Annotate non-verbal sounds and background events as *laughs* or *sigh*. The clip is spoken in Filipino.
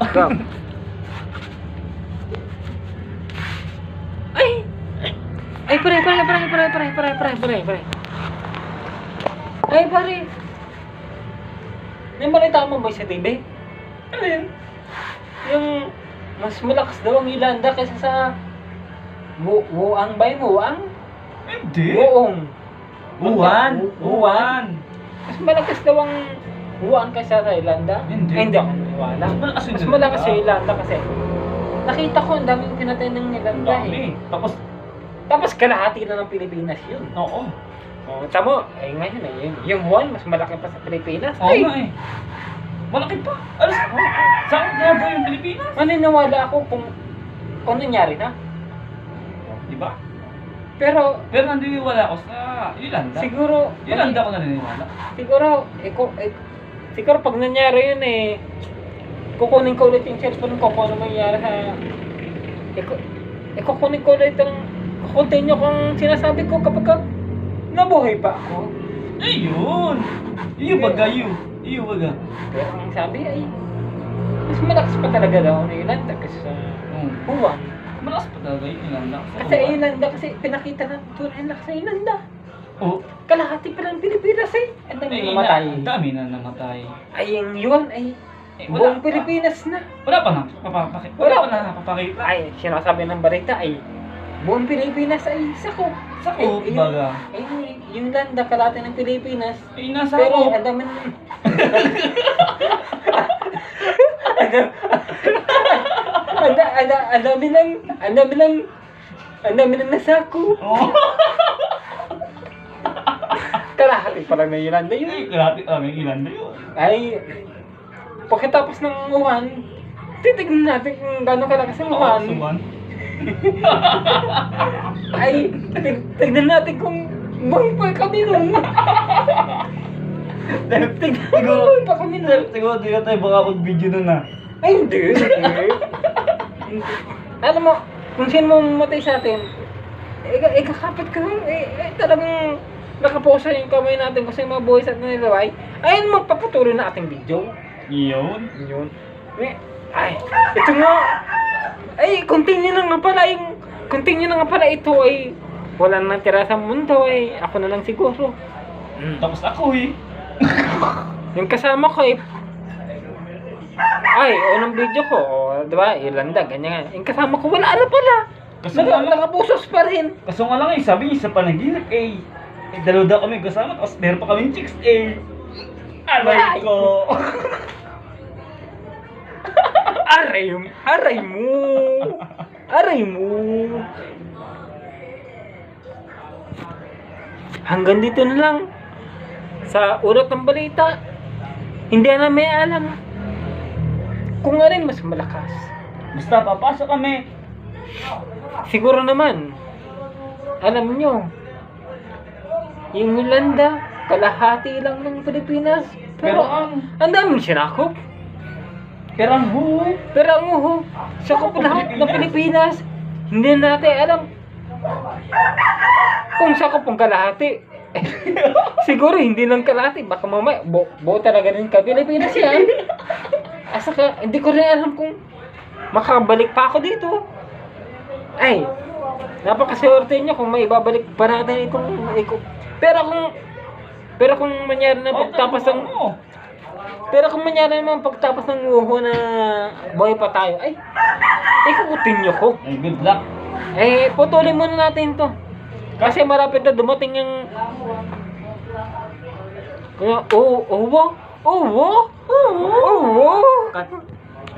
Go. Ay! Ay, pare, pare, pare, pare, pare, pare, pare, pare, pare. Ay, pare. May balita mo ba sa TV? Alin? Yung mas malakas daw ang Ilanda kaysa sa Bu Wuang ba yun? Wuang? Hindi. Wuong. Uwan. Wu- Uwan. Mas malakas daw ang Wuang kaysa sa Ilanda? Hindi. Hindi ako naniwala. *laughs* Mas malakas yung Ilanda. yung kasi nakita ko ang daming pinatay ng Ilanda Dami. eh. Tapos, Tapos kalahati na ng Pilipinas yun. oo. Oh, tamo, eh ngayon eh, yun, yung Wuhan mas malaki pa sa Pilipinas. Oo Ay, nga eh. Malaki pa. Alas, saan nga ba yung Pilipinas? maniniwala ako kung kung nangyari na. Di ba? Pero Pero naniniwala ako sa Yolanda. siguro, Yolanda ako naniniwala. siguro, eh, kung, eh, siguro pag nangyari yun eh, kukunin ko ulit yung cellphone ko kung ano mangyari sa, eh, ku- eh kukunin ko ulit ang, kukontinue kung sinasabi ko kapag ka nabuhay pa ako. Ayun! Iyo baga, iyo. Iyo baga. Pero ang sabi ay, mas malakas pa talaga daw ang Ilanda kasi sa Hmm. Wuhan. Malakas pa talaga yung Yolanda. Kasi Ilanda kasi pinakita na tunay na sa Ilanda. Oo. Kalahati pa ng Pilipinas eh. Ang dami Ay, namatay. na- Ang dami na namatay. Ay, yung yun ay Eh, buong pa. Pilipinas na. Wala pa na. Papapakita. Wala Wala pa na napapakita. Ay, sinasabi ng balita ay buong Pilipinas ay sakop. Sakop, Eh, baga. Ay, yung landa kalahati ng Pilipinas. Eh, nasa Pero ako. ang dami ng... ang, da- ang, da- ang dami ng... Ang dami ng... Ang dami ng nasako. Oo. Kalahati pa lang na Yolanda yun. Ay, grabe kami ilan na yun. Ay, pagkatapos ng uwan, titignan natin kung gano'ng kalakas ang uwan. suman. *laughs* Ay, tig tignan natin kung buhay pa kami nun. *laughs* tignan Siguro, buhay pa kami nun. *laughs* siguro di na tayo baka mag-video nun na. Ay, hindi. Alam mo, kung sino mo mamatay sa atin, eh, eh kakapit ka lang, eh, eh talagang nakaposa yung kamay natin kasi mga buhay sa atin nilaway. Ayun, magpapatuloy na ating video. Iyon. Yun. Eh, Ay, ito nga. Ay, continue na nga pala yung, continue na nga pala ito ay wala nang tira sa mundo ay ako na lang siguro. Mm. Tapos ako eh. *laughs* Yung kasama ko ay ay, unang video ko, o, di ba, Irlanda, ganyan nga. Yung kasama ko, wala na pala. Naka, nga lang, nakapusos pa rin. kaso nga lang eh, sabi niya sa panaginip eh. Eh, dalawa daw kami kasama, tapos meron pa kaming chicks eh. Aray ko. *laughs* Aray, aray mo. Aray mo. Hanggang dito na lang. Sa ulat ng balita, hindi na may alam kung alin mas malakas. Basta papasok kami. Siguro naman, alam nyo, yung Yolanda, kalahati lang ng Pilipinas. Pero, Pero ang- ang daming sinakop. Pero ang hu. Pero ang uho, sakop lahat ng Pilipinas. Hindi natin alam kung sakop ang kalahati. *laughs* Siguro hindi lang kalahati. Baka mamaya, bu buo talaga rin ka Pilipinas yan. Asa ka, hindi ko rin alam kung makabalik pa ako dito. Ay, napakaswerte niyo kung may ibabalik pa natin itong iko. Pero kung pero kung mangyari na pagtapos ng Oo. Pero kung mangyari naman pagtapos ng uho na buhay pa tayo, ay, ikukutin nyo ko. Ay, good luck. Eh, putulin muna natin to. Kasi marapit na dumating yung... Oh, oh, oh, oh, oh, Cut.